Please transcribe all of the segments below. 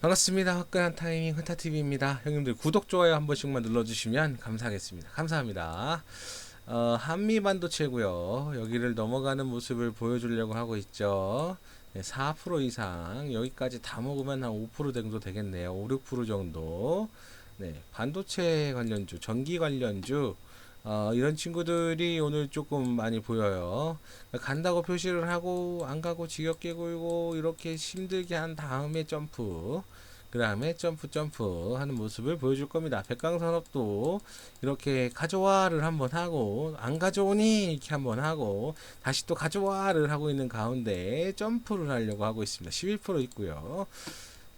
반갑습니다. 화끈한 타이밍 흔타TV입니다. 형님들 구독, 좋아요 한 번씩만 눌러주시면 감사하겠습니다. 감사합니다. 어, 한미 반도체고요. 여기를 넘어가는 모습을 보여주려고 하고 있죠. 네, 4% 이상 여기까지 다 먹으면 한 5% 정도 되겠네요. 5, 6% 정도. 네, 반도체 관련주, 전기 관련주 어, 이런 친구들이 오늘 조금 많이 보여요. 간다고 표시를 하고 안 가고 지겹게 굴고 이렇게 힘들게 한 다음에 점프. 그 다음에 점프 점프 하는 모습을 보여줄 겁니다. 백강산업도 이렇게 가져와를 한번 하고 안 가져오니 이렇게 한번 하고 다시 또 가져와를 하고 있는 가운데 점프를 하려고 하고 있습니다. 11% 있고요.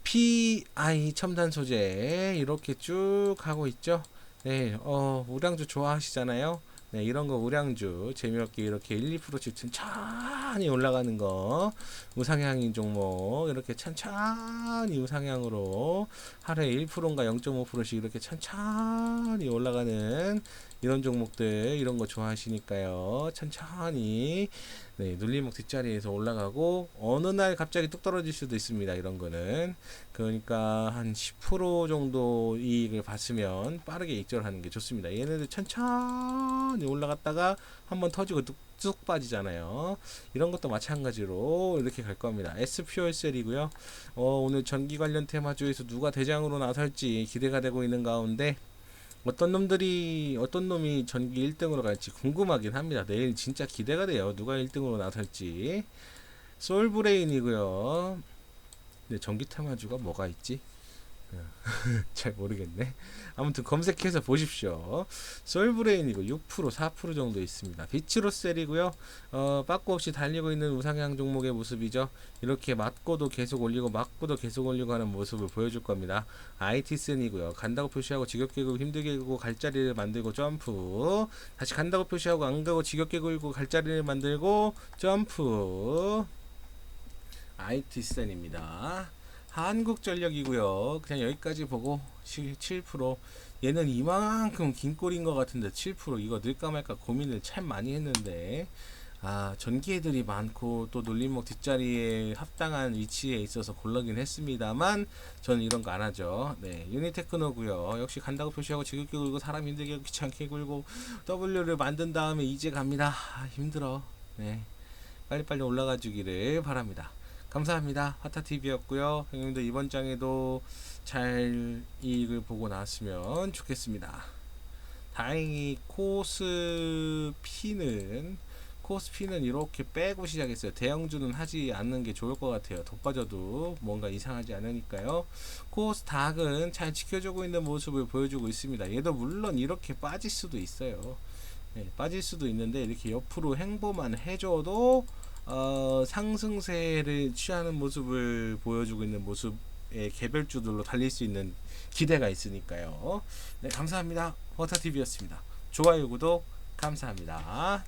PI 첨단 소재 이렇게 쭉 하고 있죠. 네, 어, 우량주 좋아하시잖아요. 네, 이런 거 우량주 재미없게 이렇게 1, 2%씩 천천히 올라가는 거 우상향인 종목 이렇게 천천히 우상향으로 하루에 1%인가 0.5%씩 이렇게 천천히 올라가는 이런 종목들 이런 거 좋아하시니까요. 천천히 네, 눌림목 뒷자리에서 올라가고 어느 날 갑자기 뚝 떨어질 수도 있습니다. 이런 거는 그러니까 한 10% 정도 이익을 봤으면 빠르게 익절하는 게 좋습니다. 얘네들 천천히 올라갔다가 한번 터지고 뚝, 뚝 빠지잖아요. 이런 것도 마찬가지로 이렇게 갈 겁니다. SPOSL이고요. 어, 오늘 전기 관련 테마주에서 누가 대장으로 나설지 기대가 되고 있는 가운데 어떤 놈들이 어떤 놈이 전기 1등으로 갈지 궁금하긴 합니다. 내일 진짜 기대가 돼요. 누가 1등으로 나설지. 솔브레인이고요. 근데 전기 테마주가 뭐가 있지? 잘 모르겠네. 아무튼 검색해서 보십시오. 솔브레인이고 6% 4% 정도 있습니다. 비치로셀이고요. 어, 빠꾸 없이 달리고 있는 우상향 종목의 모습이죠. 이렇게 맞고도 계속 올리고 맞고도 계속 올리고 하는 모습을 보여줄 겁니다. IT센이고요. 간다고 표시하고 지겹게 굴고 힘들게 굴고 갈자리를 만들고 점프. 다시 간다고 표시하고 안 가고 지겹게 굴고 갈자리를 만들고 점프. IT센입니다. 한국전력이고요. 그냥 여기까지 보고 7% 얘는 이만큼 긴 꼴인 것 같은데 7% 이거 늘까 말까 고민을 참 많이 했는데 아 전기애들이 많고 또 놀림목 뒷자리에 합당한 위치에 있어서 골라긴 했습니다만 저는 이런 거 안 하죠. 네 유니테크노고요. 역시 간다고 표시하고 지겹게 굴고 사람 힘들게 귀찮게 굴고 W를 만든 다음에 이제 갑니다. 아, 힘들어. 네 빨리빨리 올라가 주기를 바랍니다. 감사합니다. 하타TV였고요. 형님들 이번 장에도 잘 이익을 보고 나왔으면 좋겠습니다. 다행히 코스피는 코스피는 이렇게 빼고 시작했어요. 대형주는 하지 않는 게 좋을 것 같아요. 더 빠져도 뭔가 이상하지 않으니까요. 코스닥은 잘 지켜주고 있는 모습을 보여주고 있습니다. 얘도 물론 이렇게 빠질 수도 있어요. 네, 빠질 수도 있는데 이렇게 옆으로 행보만 해줘도 어, 상승세를 취하는 모습을 보여주고 있는 모습의 개별주들로 달릴 수 있는 기대가 있으니까요. 네, 감사합니다. 버터TV였습니다. 좋아요, 구독, 감사합니다.